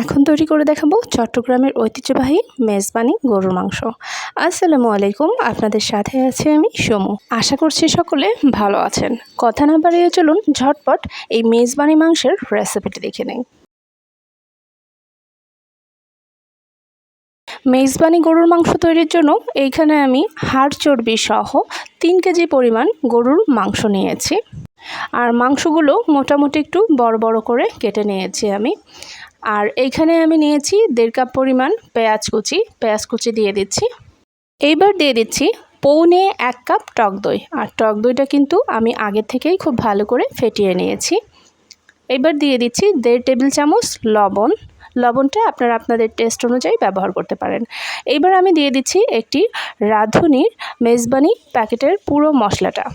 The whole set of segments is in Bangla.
এখন তৈরি করে দেখাবো চট্টগ্রামের ঐতিহ্যবাহী মেজবানি গরুর মাংস। আসসালামু আলাইকুম, আপনাদের সাথে আছি আমি সমু। আশা করছি সকলে ভালো আছেন। কথা না বাড়িয়ে চলুন ঝটপট এই মেজবানি মাংসের রেসিপিটি দেখে নেই। মেজবানি গরুর মাংস তৈরির জন্য এইখানে আমি হাড় চর্বি সহ তিন কেজি পরিমাণ গরুর মাংস নিয়েছি। আর মাংসগুলো মোটামুটি একটু বড় বড় করে কেটে নিয়েছি আমি। আর এইখানে আমি নিয়েছি দেড় কাপ পরিমাণ পেঁয়াজ কুচি পেঁয়াজ কুচি দিয়ে দিচ্ছি। এইবার দিয়ে দিচ্ছি পৌনে এক কাপ টক দই। আর টক দইটা কিন্তু আমি আগে থেকেই খুব ভালো করে ফেটিয়ে নিয়েছি। এবার দিয়ে দিচ্ছি দেড় টেবিল চামচ লবণ। লবণটা আপনারা আপনাদের টেস্ট অনুযায়ী ব্যবহার করতে পারেন। এইবার আমি দিয়ে দিচ্ছি একটি রাঁধুনির মেজবানি প্যাকেটের পুরো মশলাটা।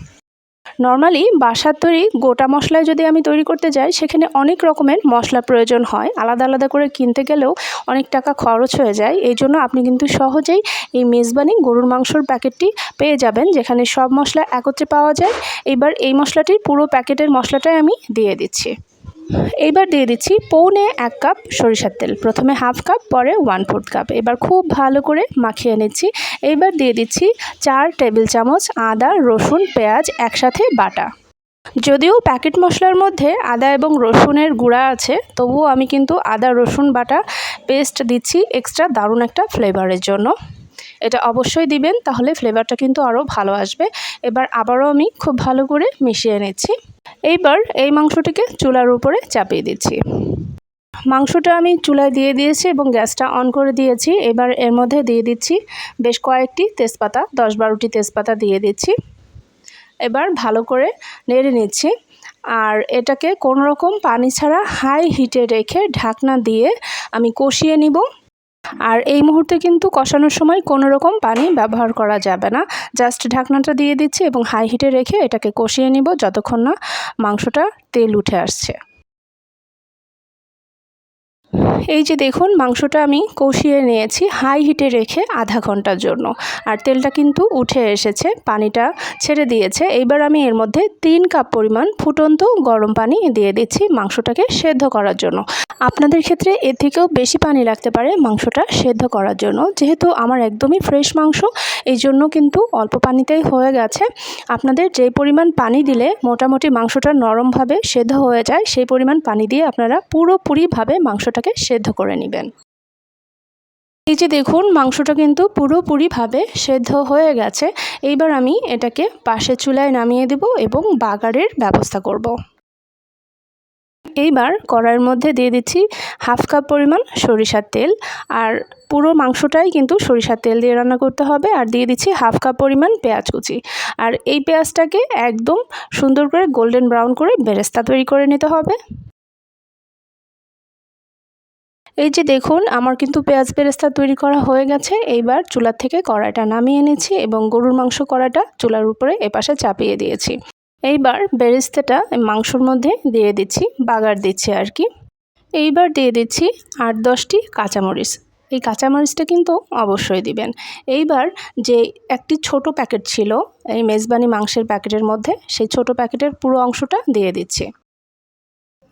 নর্মালি বাসার তৈরি গোটা মশলায় যদি আমি তৈরি করতে যাই, সেখানে অনেক রকমের মশলা প্রয়োজন হয়। আলাদা আলাদা করে কিনতে গেলেও অনেক টাকা খরচ হয়ে যায়। এই জন্য আপনি কিন্তু সহজেই এই মেজবানি গরুর মাংসর প্যাকেটটি পেয়ে যাবেন, যেখানে সব মশলা একত্রে পাওয়া যায়। এবার এই মশলাটির পুরো প্যাকেটের মশলাটাই আমি দিয়ে দিচ্ছি। এইবার দিয়ে দিচ্ছি পৌনে এক কাপ সরিষার তেল। প্রথমে হাফ কাপ, পরে ওয়ান ফোর্থ কাপ এবার খুব ভালো করে মাখিয়ে নিচ্ছি। এইবার দিয়ে দিচ্ছি চার টেবিল চামচ আদা, রসুন, পেঁয়াজ একসাথে বাটা। যদিও প্যাকেট মশলার মধ্যে আদা এবং রসুনের গুঁড়া আছে, তবুও আমি কিন্তু আদা, রসুন বাটা পেস্ট দিচ্ছি এক্সট্রা দারুণ একটা ফ্লেভারের জন্য। এটা অবশ্যই দিবেন, তাহলে ফ্লেভারটা কিন্তু আরও ভালো আসবে। এবার আবারও আমি খুব ভালো করে মিশিয়ে নিচ্ছি। এইবার এই মাংসটিকে চুলার উপরে চাপিয়ে দিচ্ছি। মাংসটা আমি চুলায় দিয়ে দিয়েছি এবং গ্যাসটা অন করে দিয়েছি। এবার এর মধ্যে দিয়ে দিচ্ছি বেশ কয়েকটি তেজপাতা, দশ বারোটি তেজপাতা দিয়ে দিচ্ছি। এবার ভালো করে নেড়ে নিচ্ছি। আর এটাকে কোনো রকম পানি ছাড়া হাই হিটে রেখে ঢাকনা দিয়ে আমি কষিয়ে নিব। আর এই মুহূর্তে কিন্তু কষানোর সময় কোনো রকম পানি ব্যবহার করা যাবে না। জাস্ট ঢাকনাটা দিয়ে দিচ্ছি এবং হাই হিটে রেখে এটাকে কষিয়ে নিব যতক্ষণ না মাংসটা তেল উঠে আসছে। এই যে দেখুন, মাংসটা আমি কষিয়ে নিয়েছি হাই হিটে রেখে আধা ঘণ্টার জন্য। আর তেলটা কিন্তু উঠে এসেছে, পানিটা ছেড়ে দিয়েছে। এইবার আমি এর মধ্যে তিন কাপ পরিমাণ ফুটন্ত গরম পানি দিয়ে দিচ্ছি মাংসটাকে সেদ্ধ করার জন্য। আপনাদের ক্ষেত্রে এর থেকেও বেশি পানি লাগতে পারে মাংসটা সেদ্ধ করার জন্য। যেহেতু আমার একদমই ফ্রেশ মাংস, এই জন্য কিন্তু অল্প পানিতেই হয়ে গেছে। আপনাদের যে পরিমাণ পানি দিলে মোটামুটি মাংসটা নরমভাবে সেদ্ধ হয়ে যায়, সেই পরিমাণ পানি দিয়ে আপনারা পুরোপুরিভাবে মাংসটাকে সেদ্ধ করে নেবেন। এই যে দেখুন, মাংসটা কিন্তু পুরোপুরিভাবে সেদ্ধ হয়ে গেছে। এইবার আমি এটাকে পাশে চুলায় নামিয়ে দেব এবং বাগারের ব্যবস্থা করব। এইবার কড়াইয়ের মধ্যে দিয়ে দিচ্ছি হাফ কাপ পরিমাণ সরিষার তেল। আর পুরো মাংসটাই কিন্তু সরিষার তেল দিয়ে রান্না করতে হবে। আর দিয়ে দিচ্ছি হাফ কাপ পরিমাণ পেঁয়াজ কুচি। আর এই পেঁয়াজটাকে একদম সুন্দর করে গোল্ডেন ব্রাউন করে বেরেস্তা তৈরি করে নিতে হবে। এই যে দেখুন, আমার কিন্তু পেঁয়াজ বেরেস্তা তৈরি করা হয়ে গেছে। এইবার চুলার থেকে কড়াইটা নামিয়ে এনেছি এবং গরুর মাংস কড়াইটা চুলার উপরে এপাশে চাপিয়ে দিয়েছি। এইবার বেরেস্তাটা মাংসর মধ্যে দিয়ে দিচ্ছি, বাগার দিচ্ছি আর কি। এইবার দিয়ে দিচ্ছি আট দশটি কাঁচামরিচ। এই কাঁচামরিচটা কিন্তু অবশ্যই দিবেন। এইবার যে একটি ছোট প্যাকেট ছিল, এই মেজবানি মাংসের প্যাকেটের মধ্যে, সেই ছোট প্যাকেটের পুরো অংশটা দিয়ে দিচ্ছি।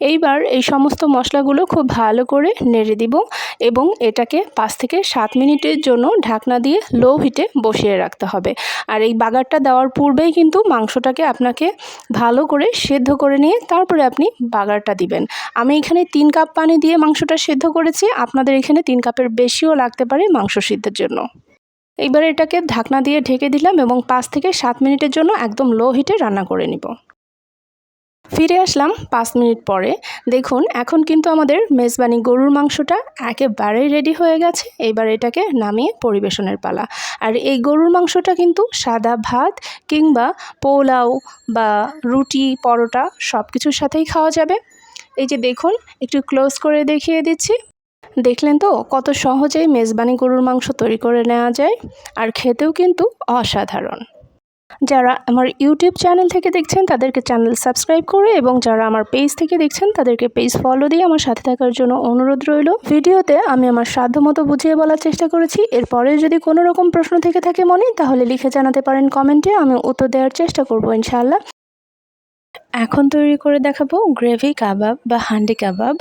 এইবার এই সমস্ত মশলাগুলো খুব ভালো করে নেড়ে দিব এবং এটাকে পাঁচ থেকে সাত মিনিটের জন্য ঢাকনা দিয়ে লো হিটে বসিয়ে রাখতে হবে। আর এই বাগারটা দেওয়ার পূর্বেই কিন্তু মাংসটাকে আপনাকে ভালো করে সেদ্ধ করে নিয়ে তারপরে আপনি বাগারটা দিবেন। আমি এখানে তিন কাপ পানি দিয়ে মাংসটা সেদ্ধ করেছি। আপনাদের এখানে তিন কাপের বেশিও লাগতে পারে মাংস সিদ্ধের জন্য। এইবার এটাকে ঢাকনা দিয়ে ঢেকে দিলাম এবং পাঁচ থেকে সাত মিনিটের জন্য একদম লো হিটে রান্না করে নিব। ফিরে আসলাম পাঁচ মিনিট পরে। দেখুন, এখন কিন্তু আমাদের মেজবানি গরুর মাংসটা একেবারেই রেডি হয়ে গেছে। এবার এটাকে নামিয়ে পরিবেশনের পালা। আর এই গরুর মাংসটা কিন্তু সাদা ভাত কিংবা পোলাও বা রুটি, পরোটা সব কিছুর সাথেই খাওয়া যাবে। এই যে দেখুন, একটু ক্লোজ করে দেখিয়ে দিচ্ছি। দেখলেন তো, কত সহজেই মেজবানি গরুর মাংস তৈরি করে নেওয়া যায়। আর খেতেও কিন্তু অসাধারণ। যারা আমার ইউটিউব চ্যানেল থেকে দেখছেন, তাদেরকে চ্যানেল সাবস্ক্রাইব করে এবং যারা আমার পেজ থেকে দেখছেন, তাদেরকে পেজ ফলো দিয়ে আমার সাথে থাকার জন্য অনুরোধ রইল। ভিডিওতে আমি আমার সাধ্যমতো বুঝিয়ে বলার চেষ্টা করেছি। এরপরে যদি কোনো রকম প্রশ্ন থেকে থাকে মনে, তাহলে লিখে জানাতে পারেন কমেন্টে, আমি উত্তর দেওয়ার চেষ্টা করব ইনশাআল্লাহ। এখন তৈরি করে দেখাবো গ্রেভি কাবাব বা হান্ডি কাবাব।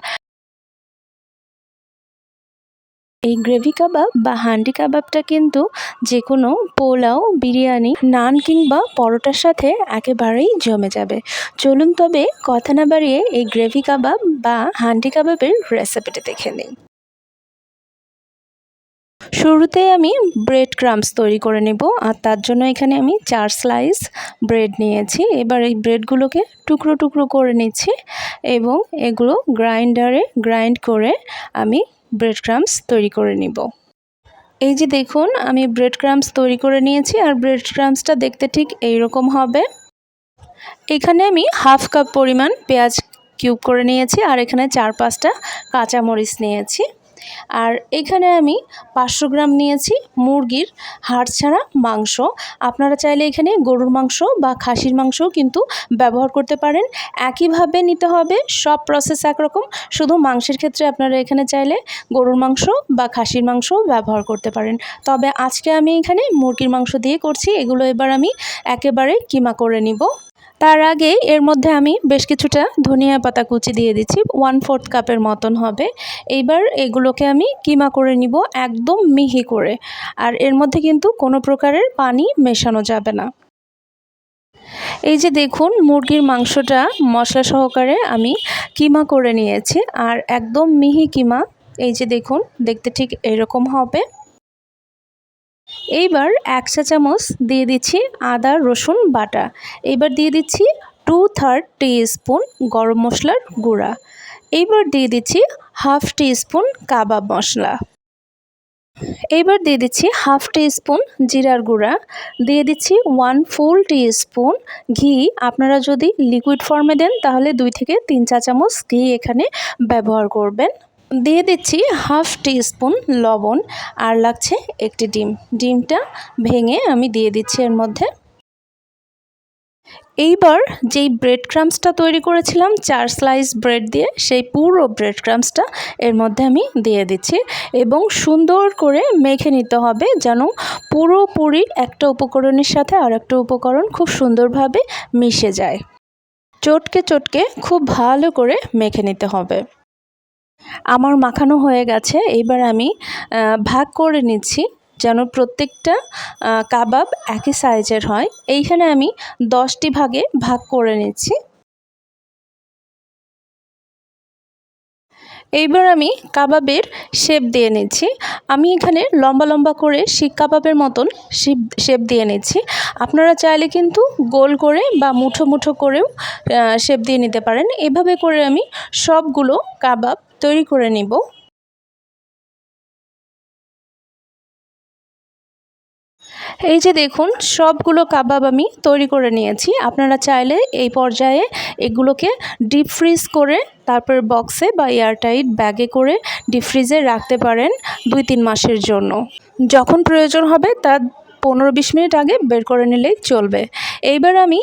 এই গ্রেভি কাবাব বা হান্ডি কাবাবটা কিন্তু যে কোনো পোলাও, বিরিয়ানি, নান কিংবা পরোটার সাথে একেবারেই জমে যাবে। চলুন তবে কথা না বাড়িয়ে এই গ্রেভি কাবাব বা হান্ডি কাবাবের রেসিপিটা দেখে নিই। শুরুতে আমি ব্রেড ক্রামস তৈরি করে নেব আর তার জন্য এখানে আমি চার স্লাইস ব্রেড নিয়েছি। এবার এই ব্রেডগুলোকে টুকরো টুকরো করে নিচ্ছি এবং এগুলো গ্রাইন্ডারে গ্রাইন্ড করে আমি ব্রেড ক্রামস তৈরি করে নিব। এই যে দেখুন, আমি ব্রেড ক্রামস তৈরি করে নিয়েছি আর ব্রেড ক্রামসটা দেখতে ঠিক এই রকম হবে। এখানে আমি হাফ কাপ পরিমাণ পেঁয়াজ কিউব করে নিয়েছি আর এখানে চার পাঁচটা কাঁচামরিচ নিয়েছি। আর এখানে আমি পাঁচশো গ্রাম নিয়েছি মুরগির হাড় ছাড়া মাংস। আপনারা চাইলে এখানে গরুর মাংস বা খাসির মাংসও কিন্তু ব্যবহার করতে পারেন। একইভাবে নিতে হবে, সব প্রসেস একরকম। শুধু মাংসের ক্ষেত্রে আপনারা এখানে চাইলে গরুর মাংস বা খাসির মাংসও ব্যবহার করতে পারেন। তবে আজকে আমি এখানে মুরগির মাংস দিয়ে করছি। এগুলো এবার আমি একেবারে কিমা করে নিব। তার আগে এর মধ্যে আমি বেশ কিছুটা ধনিয়া পাতা কুচি দিয়ে দিচ্ছি ওয়ান ফোর্থ কাপের মতন হবে। এইবার এগুলোকে আমি কিমা করে নিব, একদম মিহি করে। আর এর মধ্যে কিন্তু কোনো প্রকারের পানি মেশানো যাবে না। এই যে দেখুন, মুরগির মাংসটা মশলা সহকারে আমি কিমা করে নিয়েছি, আর একদম মিহি কিমা, এই যে দেখুন, দেখতে ঠিক এরকম হবে। এইবার এক চা চামচ দিয়ে দিচ্ছি আদা, রসুন বাটা। এইবার দিয়ে দিচ্ছি টু থার্ড টি স্পুন গরম মশলার গুঁড়া। এইবার দিয়ে দিচ্ছি হাফ টি স্পুন কাবাব মশলা। এইবার দিয়ে দিচ্ছি হাফ টি স্পুন জিরার গুঁড়া। দিয়ে দিচ্ছি ওয়ান ফুল টি স্পুন ঘি। আপনারা যদি লিকুইড ফর্মে দেন, তাহলে দুই থেকে তিন চা চামচ ঘি এখানে ব্যবহার করবেন। দিয়ে দিচ্ছি হাফ টিস্পুন লবণ আর লাগছে একটি ডিম। ডিমটা ভেঙে আমি দিয়ে দিচ্ছি এর মধ্যে। এইবার যেই ব্রেড ক্রামসটা তৈরি করেছিলাম, চার স্লাইস ব্রেড দিয়ে, সেই পুরো ব্রেড ক্রামসটা এর মধ্যে আমি দিয়ে দিচ্ছি এবং সুন্দর করে মেখে নিতে হবে যেন পুরোপুরি একটা উপকরণের সাথে আর একটা উপকরণ খুব সুন্দরভাবে মিশে যায়। চটকে চটকে খুব ভালো করে মেখে নিতে হবে। আমার মাখানো হয়ে গেছে। এবার আমি ভাগ করে নিচ্ছি যেন প্রত্যেকটা কাবাব একই সাইজের হয়। এইখানে আমি দশটি ভাগে ভাগ করে নিচ্ছি। এইবার আমি কাবাবের শেপ দিয়ে নিচ্ছি। আমি এখানে লম্বা লম্বা করে শিক কাবাবের মতন শেপ শেপ দিয়ে নিচ্ছি। আপনারা চাইলে কিন্তু গোল করে বা মুঠো মুঠো করেও শেপ দিয়ে নিতে পারেন। এভাবে করে আমি সবগুলো কাবাব তৈরি করে নিব। এই যে দেখুন, সবগুলো কাবাব আমি তৈরি করে নিয়েছি। আপনারা চাইলে এই পর্যায়ে এগুলোকে ডিপ ফ্রিজ করে, তারপর বক্সে বা এয়ারটাইট ব্যাগে করে ডিপ ফ্রিজে রাখতে পারেন দুই তিন মাসের জন্য। যখন প্রয়োজন হবে তার পনেরো বিশ মিনিট আগে বের করে নিলেই চলবে। এইবার আমি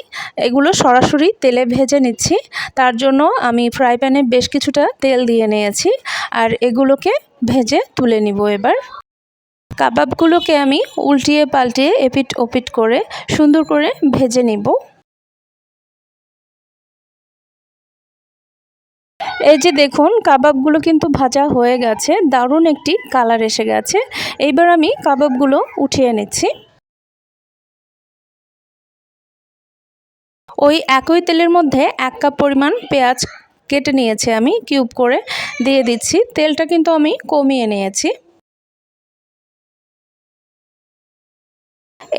এগুলো সরাসরি তেলে ভেজে নিচ্ছি। তার জন্য আমি ফ্রাই প্যানে বেশ কিছুটা তেল দিয়ে নিয়েছি আর এগুলোকে ভেজে তুলে নিব এবার। কাবাবগুলোকে আমি উল্টিয়ে পাল্টিয়ে এপিট ওপিট করে সুন্দর করে ভেজে নিব। এই যে দেখুন, কাবাবগুলো কিন্তু ভাজা হয়ে গেছে, দারুণ একটি কালার এসে গেছে। এইবার আমি কাবাবগুলো উঠিয়ে নিচ্ছি। ওই একই তেলের মধ্যে এক কাপ পরিমাণ পেঁয়াজ কেটে নিয়েছি আমি, কিউব করে দিয়ে দিচ্ছি। তেলটা কিন্তু আমি কমিয়ে নিয়েছি।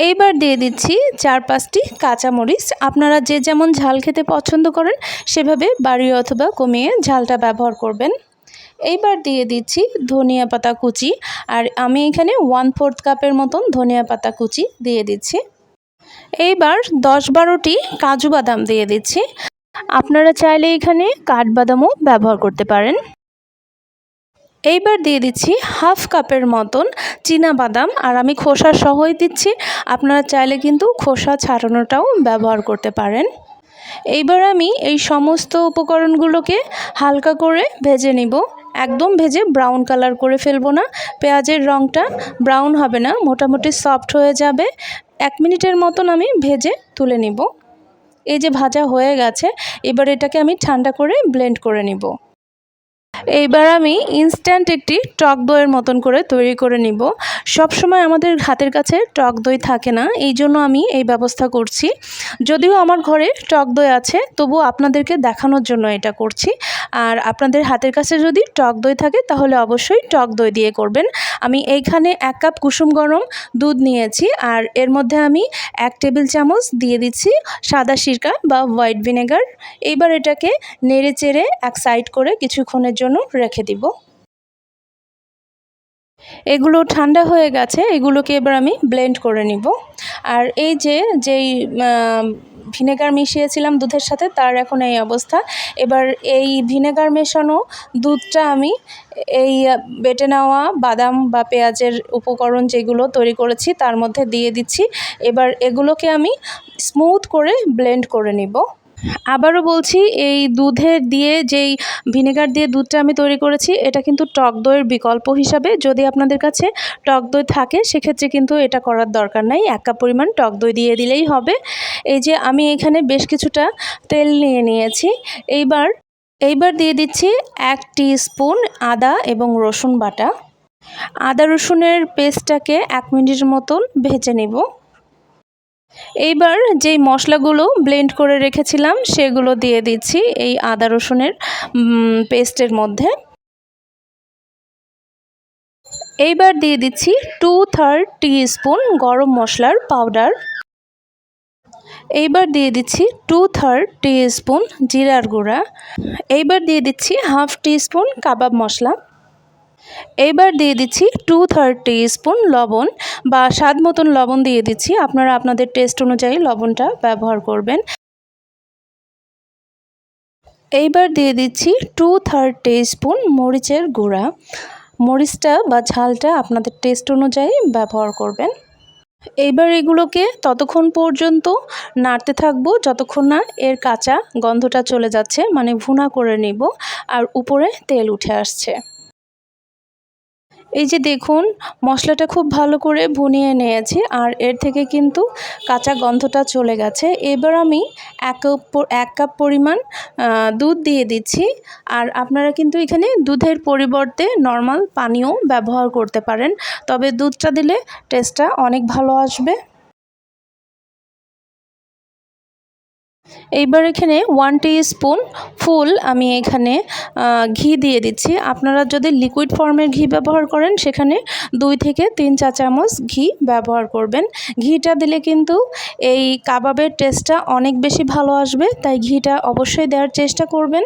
এইবার দিয়ে দিচ্ছি চার পাঁচটি কাঁচামরিচ। আপনারা যে যেমন ঝাল খেতে পছন্দ করেন, সেভাবে বাড়িয়ে অথবা কমিয়ে ঝালটা ব্যবহার করবেন। এইবার দিয়ে দিচ্ছি ধনিয়া পাতা কুচি। আর আমি এখানে ওয়ান ফোর্থ কাপের মতন ধনিয়া পাতা কুচি দিয়ে দিচ্ছি। এইবার দশ বারোটি কাজু বাদাম দিয়ে দিচ্ছি। আপনারা চাইলে এখানে কাঠবাদামও ব্যবহার করতে পারেন। এইবার দিয়ে দিচ্ছি হাফ কাপের মতন চীনা বাদাম আর আমি খোসা সহই দিচ্ছি। আপনারা চাইলে কিন্তু খোসা ছাড়ানোটাও ব্যবহার করতে পারেন। এইবার আমি এই সমস্ত উপকরণগুলোকে হালকা করে ভেজে নিব। একদম ভেজে ব্রাউন কালার করে ফেলব না। পেঁয়াজের রঙটা ব্রাউন হবে না, মোটামুটি সফট হয়ে যাবে। এক মিনিটের মতন আমি ভেজে তুলে নিব। এই যে ভাজা হয়ে গেছে, এবার এটাকে আমি ঠান্ডা করে ব্লেন্ড করে নিব। এইবার আমি ইনস্ট্যান্ট একটি টক দইয়ের মতন করে তৈরি করে নিব। সবসময় আমাদের হাতের কাছে টক দই থাকে না, এই জন্য আমি এই ব্যবস্থা করছি। যদিও আমার ঘরে টক দই আছে, তবু আপনাদেরকে দেখানোর জন্য এটা করছি। আর আপনাদের হাতের কাছে যদি টক দই থাকে, তাহলে অবশ্যই টক দই দিয়ে করবেন। আমি এইখানে এক কাপ কুসুম গরম দুধ নিয়েছি, আর এর মধ্যে আমি এক টেবিল চামচ দিয়ে দিচ্ছি সাদা সিরকা বা হোয়াইট ভিনেগার। এইবার এটাকে নেড়ে চেড়ে এক সাইড করে কিছুক্ষণের জন্য রেখে দিব। এগুলো ঠান্ডা হয়ে গেছে, এগুলোকে এবার আমি ব্লেন্ড করে নিব। আর এই যে, যেই ভিনেগার মিশিয়েছিলাম দুধের সাথে, তার এখন এই অবস্থা। এবার এই ভিনেগার মেশানো দুধটা আমি এই বেটে নেওয়া বাদাম বা পেঁয়াজের উপকরণ যেগুলো তৈরি করেছি, তার মধ্যে দিয়ে দিচ্ছি। এবার এগুলোকে আমি স্মুথ করে ব্লেন্ড করে নিব। আবারও বলছি, এই দুধের দিয়ে যেই ভিনেগার দিয়ে দুধটা আমি তৈরি করেছি, এটা কিন্তু টক দইয়ের বিকল্প হিসাবে যদি আপনাদের কাছে টক দই থাকে, সেক্ষেত্রে কিন্তু এটা করার দরকার নাই। এক কাপ পরিমাণ টক দই দিয়ে দিলেই হবে। এই যে আমি এখানে বেশ কিছুটা তেল নিয়ে নিয়েছি। এইবার এইবার দিয়ে দিচ্ছি এক স্পুন আদা এবং রসুন বাটা। আদা রসুনের পেস্টটাকে এক মিনিটের মতন ভেজে নেব। এইবার যেই মশলাগুলো ব্লেন্ড করে রেখেছিলাম, সেগুলো দিয়ে দিচ্ছি এই আদা রসুনের পেস্টের মধ্যে। এইবার দিয়ে দিচ্ছি টু থার্ড স্পুন গরম মশলার পাউডার এইবার দিয়ে দিচ্ছি টু থার্ড স্পুন জিরার গুঁড়া। এইবার দিয়ে দিচ্ছি হাফ টি স্পুন কাবাব মশলা। এইবার দিয়ে দিচ্ছি টু থার্টি স্পুন লবণ বা স্বাদ মতন লবণ দিয়ে দিচ্ছি। আপনারা আপনাদের টেস্ট অনুযায়ী লবণটা ব্যবহার করবেন। এইবার দিয়ে দিচ্ছি টু থার্ড স্পুন মরিচের গুঁড়া। মরিচটা বা ঝালটা আপনাদের টেস্ট অনুযায়ী ব্যবহার করবেন। এইবার এগুলোকে ততক্ষণ পর্যন্ত নাড়তে থাকব, যতক্ষণ না এর কাঁচা গন্ধটা চলে যাচ্ছে মানে ভুনা করে নিব, আর উপরে তেল উঠে আসছে। এই যে দেখুন, মশলাটা খুব ভালো করে ভুনিয়ে নিয়েছি আর এর থেকে কিন্তু কাঁচা গন্ধটা চলে গেছে। এবার আমি এক এক কাপ পরিমাণ দুধ দিয়ে দিচ্ছি। আর আপনারা কিন্তু এখানে দুধের পরিবর্তে নর্মাল পানীয় ব্যবহার করতে পারেন। তবে দুধটা দিলে টেস্টটা অনেক ভালো আসবে। এইবার এখানে ওয়ান স্পুন ফুল আমি এখানে ঘি দিয়ে দিচ্ছি। আপনারা যদি লিকুইড ফর্মের ঘি ব্যবহার করেন, সেখানে দুই থেকে তিন চা চামচ ঘি ব্যবহার করবেন। ঘিটা দিলে কিন্তু এই কাবাবের টেস্টটা অনেক বেশি ভালো আসবে, তাই ঘিটা অবশ্যই দেওয়ার চেষ্টা করবেন।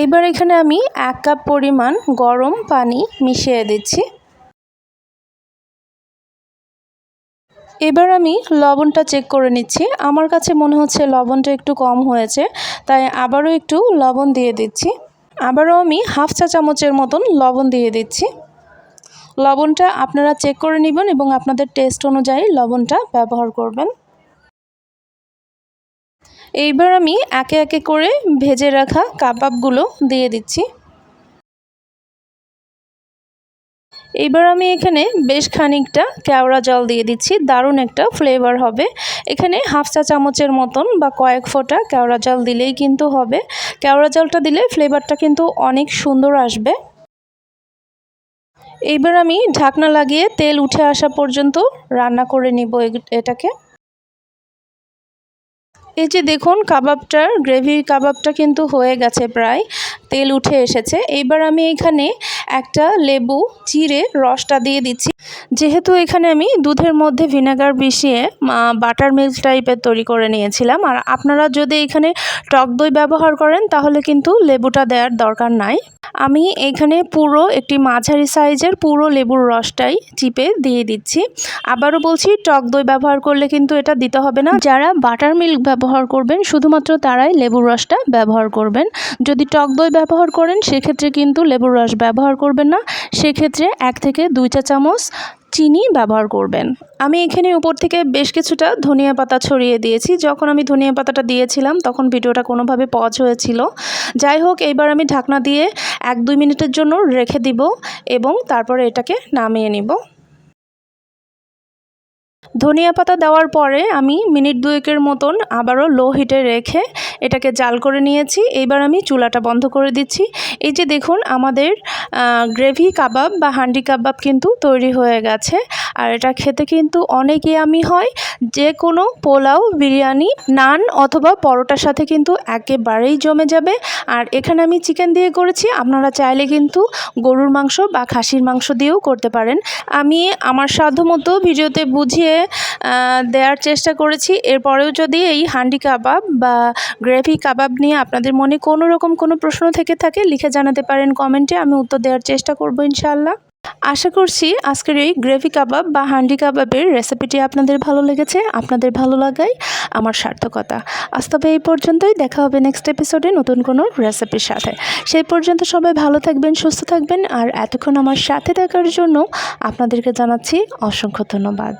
এইবার এখানে আমি এক কাপ পরিমাণ গরম পানি মিশিয়ে দিচ্ছি। এবার আমি লবণটা চেক করে নিচ্ছি। আমার কাছে মনে হচ্ছে লবণটা একটু কম হয়েছে, তাই আবারও একটু লবণ দিয়ে দিচ্ছি। আবারও আমি হাফ চা চামচের মতন লবণ দিয়ে দিচ্ছি। লবণটা আপনারা চেক করে নেবেন এবং আপনাদের টেস্ট অনুযায়ী লবণটা ব্যবহার করবেন। এইবার আমি একে একে করে ভেজে রাখা কাবাবগুলো দিয়ে দিচ্ছি। এবার আমি এখানে বেশ খানিকটা কেওড়া জল দিয়ে দিচ্ছি, দারুণ একটা ফ্লেভার হবে। এখানে হাফ চা চামচের মতন বা কয়েক ফোঁটা কেওড়া জল দিলেই কিন্তু হবে। কেওড়া জলটা দিলে ফ্লেভারটা কিন্তু অনেক সুন্দর আসবে। এইবার আমি ঢাকনা লাগিয়ে তেল উঠে আসা পর্যন্ত রান্না করে নিব এটাকে। এই যে দেখুন, কাবাবটার গ্রেভি কাবাবটা কিন্তু হয়ে গেছে প্রায়। তেল উঠে এসেছে। এইবার আমি এখানে একটা লেবু চিড়ে রসটা দিয়ে দিচ্ছি। যেহেতু এখানে আমি দুধের মধ্যে ভিনেগার মিশিয়ে বাটার মিল্ক টাইপের তৈরি করে নিয়েছিলাম। আর আপনারা যদি এখানে টক দই ব্যবহার করেন, তাহলে কিন্তু লেবুটা দেওয়ার দরকার নাই। আমি এখানে পুরো একটি মাঝারি সাইজের পুরো লেবুর রসটাই চিপে দিয়ে দিচ্ছি। আবারও বলছি, টক দই ব্যবহার করলে কিন্তু এটা দিতে হবে না। যারা বাটার মিল্ক ব্যবহার করবেন, শুধুমাত্র তারাই লেবুর রসটা ব্যবহার করবেন। যদি টক দই ব্যবহার করেন, সেক্ষেত্রে কিন্তু লেবুর রস ব্যবহার করবেন না। সেক্ষেত্রে এক থেকে দুই চা চামচ চিনি ব্যবহার করবেন। আমি এখানে উপর থেকে বেশ কিছুটা ধনিয়া পাতা ছড়িয়ে দিয়েছি। যখন আমি ধনিয়া পাতাটা দিয়েছিলাম, তখন ভিডিওটা কোনোভাবে পজ হয়েছিল। যাই হোক, এইবার আমি ঢাকনা দিয়ে এক দুই মিনিটের জন্য রেখে দিব এবং তারপরে এটাকে নামিয়ে নিব। ধনিয়া পাতা দেওয়ার পরে আমি মিনিট দুয়েকের মতন আবারও লো হিটে রেখে এটাকে জাল করে নিয়েছি। এইবার আমি চুলাটা বন্ধ করে দিচ্ছি। এই যে দেখুন, আমাদের গ্রেভি কাবাব বা হান্ডি কাবাব কিন্তু তৈরি হয়ে গেছে। আর এটা খেতে কিন্তু অনেক ইয়ামি হয়। যে কোনো পোলাও, বিরিয়ানি, নান অথবা পরোটার সাথে কিন্তু একেবারেই জমে যাবে। আর এখানে আমি চিকেন দিয়ে করেছি। আপনারা চাইলে কিন্তু গরুর মাংস বা খাসির মাংস দিয়েও করতে পারেন। আমি আমার সাধ্যমতো ভিডিওতে বুঝিয়ে দেওয়ার চেষ্টা করেছি। এরপরেও যদি এই হান্ডি কাবাব বা গ্রেভি কাবাব নিয়ে আপনাদের মনে কোনো রকম কোনো প্রশ্ন থেকে থাকে, লিখে জানাতে পারেন কমেন্টে। আমি উত্তর দেওয়ার চেষ্টা করব ইনশাল্লাহ আশা করছি আজকের এই গ্রেভি কাবাব বা হান্ডি কাবাবের রেসিপিটি আপনাদের ভালো লেগেছে, আপনাদের ভালো লাগাই, আমার সার্থকতা। আজ তবে এই পর্যন্তই, দেখা হবে নেক্সট এপিসোডে নতুন কোনো রেসিপির সাথে। সেই পর্যন্ত সবাই ভালো থাকবেন, সুস্থ থাকবেন, আর এতক্ষণ আমার সাথে থাকার জন্য আপনাদেরকে জানাচ্ছি অসংখ্য ধন্যবাদ।